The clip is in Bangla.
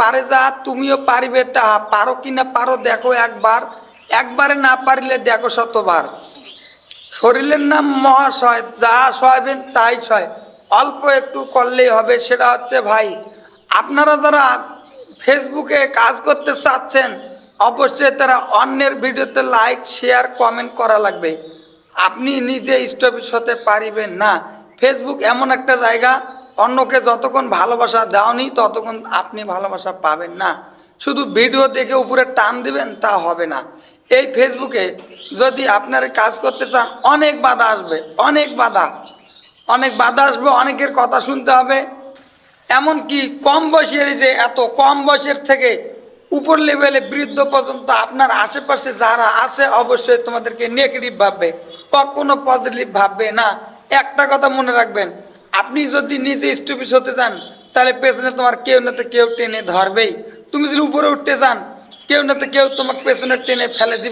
পারে যা, তুমিও পারিবে তা। পারো কি না পারো দেখো একবার। একবারে না পারিলে দেখো শতবার। শরীরের নাম মহাশয়, যা সয়বেন তাই সয়। অল্প একটু করলেই হবে, সেটা হচ্ছে ভাই। আপনারা যারা ফেসবুকে কাজ করতে চাচ্ছেন, অবশ্যই তারা অন্যের ভিডিওতে লাইক, শেয়ার, কমেন্ট করা লাগবে। আপনি নিজে স্টপিস হতে পারিবেন না। ফেসবুক এমন একটা জায়গা অন্যকে যতক্ষণ ভালোবাসা দাওনি, ততক্ষণ আপনি ভালোবাসা পাবেন না। শুধু ভিডিও দেখে উপরে টান দিবেন, তা হবে না। এই ফেসবুকে যদি আপনারা কাজ করতে চান, অনেক বাধা আসবে, অনেক বাধা। অনেক বাধা আসবে, অনেকের কথা শুনতে হবে। এমনকি কম বয়সের যে এত কম বয়সের থেকে উপর লেভেলে বৃদ্ধ পর্যন্ত আপনার আশেপাশে যারা আছে, অবশ্যই তোমাদেরকে নেগেটিভ ভাববে, কখনো পজিটিভ ভাববে না। একটা কথা মনে রাখবেন আপনি যদি নিজে স্টুপিস হতে চান তাহলে পেছনে তোমার কেউ না তো কেউ টেনে ধরবেই। তুমি যদি উপরে উঠতে চান কেউ না তো কেউ তোমাকে পেছনে টেনে ফেলে